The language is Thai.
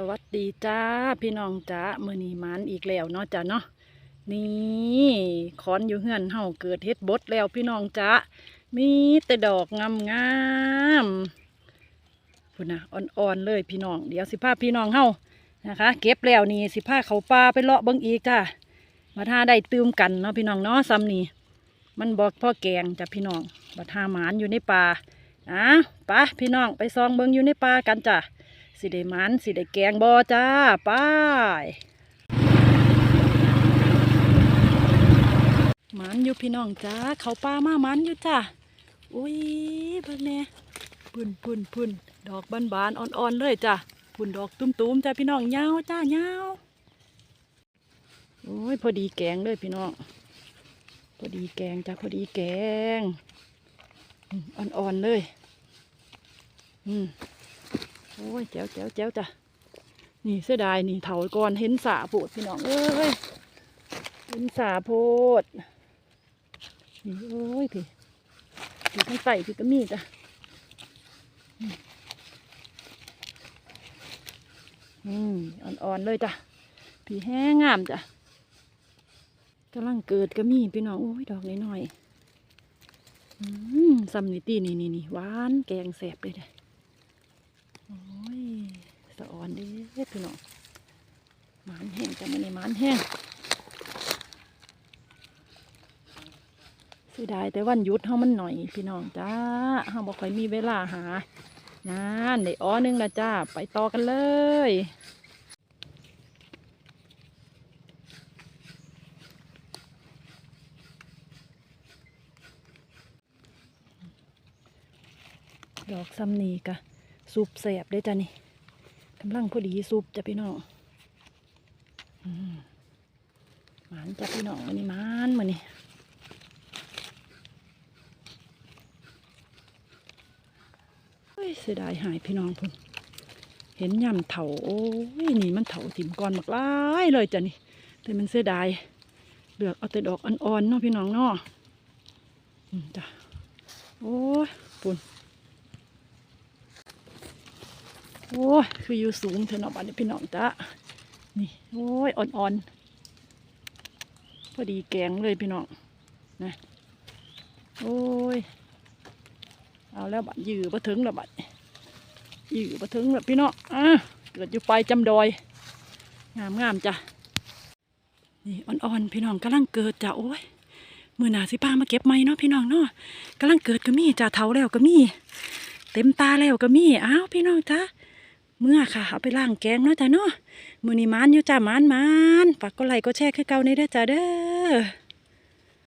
สวัสดีจ้าพี่น้องจ้ามือนีมันอีกแล้วเนาะจ้าเนาะนี่ขอนอยู่เฮือนเฮาเกิดเฮ็ดบดแล้วพี่น้องจ้ามีแต่ดอกงามงามพุ่นนะอ่อนๆเลยพี่น้องเดี๋ยวสิพาพี่น้องเฮานะคะ เก็บแล้วนี่สิพาเขาป่าไปเลาะบิ่งอีกจ้ามาท่าได้ตืมกันเนาะพี่น้องเนาะซ้ำนี่มันบอกพ่อแกงจ้ะพี่น้องบัดหาหมานอยู่ในป่าอะปะพี่น้องไปซองเบิ่งอยู่ในป่ากันจ้ะ สิได้มันสิได้แกงบอจ้าป้ายมันอยู่พี่น้องจ้าเขาป้ามามันอยู่จ้าอุ้ยบิ่งแน่พุ่นพุ่นพุ่นดอกบานบานๆอ่อนๆเลยจ้าพุ่นดอกตุ้มๆจ้าพี่น้องยาวจ้ายาวโอ้ยพอดีแกงเลยพี่น้องพอดีแกงจ้าพอดีแกงอ่อนๆเลย อืม โอ้ยแจ๋วแจ๋วแจ๋วจ้ะนี่เสียดายนี่เถาก่อนเห็นสาโพดพี่น้องเอ้ยเห็นสาโพดนี่โอ้ยพี่พี่ทั้งใส่พี่ก็มีจ้ะอืมอ่อนๆเลยจ้ะพี่แห้งงามจ้ะกำลังเกิดก็มีพี่น้องโอ้ยดอกน้อยๆอืมซัมนิตี้นี่นี่นี่หวานแกงแสบเลยเด้อโอ้ย สะอ่อนเด้พี่น้องหมานแห้งจะมันในหมานแห้งเสียดายแต่วันหยุดเฮามันหน่อยพี่น้องจ้าเฮาบ่ค่อยมีเวลาหางานได้อ้อหนึงละจ้า ไปต่อกันเลยดอกซ้ำนีกะซุปแสบได้จ้ะนี่ กำลังพอดีซุปจ้ะพี่น้องมหมานจ้ะพี่น้องมันนี่หมานมันนี่เฮ้ยเสียดายหายพี่น้องพุ่นเห็นยำเถาโอ้ยนี่มันเถาถิ่มก่อนมากหลายเลยจ้ะนี่ แต่มันเสียดายเลือกเอาแต่ดอกอ่อนๆเนาะพี่น้องเนาะอืมจ้ะโอ้ยปุ่น โอ้ยคืออยู่สูงเถอะเนาะบ้านนี้พี่น้องจ้านี่โอ้ยอ่อนๆพอดีแกงเลยพี่น้องนะโอ้ยเอาแล้วบัดยื้อบ่ถึงแล้วบัดยื้อบ่ถึงแล้วพี่น้องอะเกิดอยู่ปลายจำดอย งามงามจ้ะนี่อ่อนๆพี่น้องกำลังเกิดจ้ะโอ้ยมือหนาสิพามาเก็บไม้เนาะพี่น้องเนาะกำลังเกิดก็มีจ้ะเท้าแล้วก็มี เต็มตาแล้วก็มีอ้าวพี่น้องจ้า เมื่อค่ะเอาไปล่างแกงเนาะจ้ะเนาะมือนี้มานอยู่จ้ามานมานฝากกดไลค์กดแชร์คือเก่าในเด้อจ้าเด้อ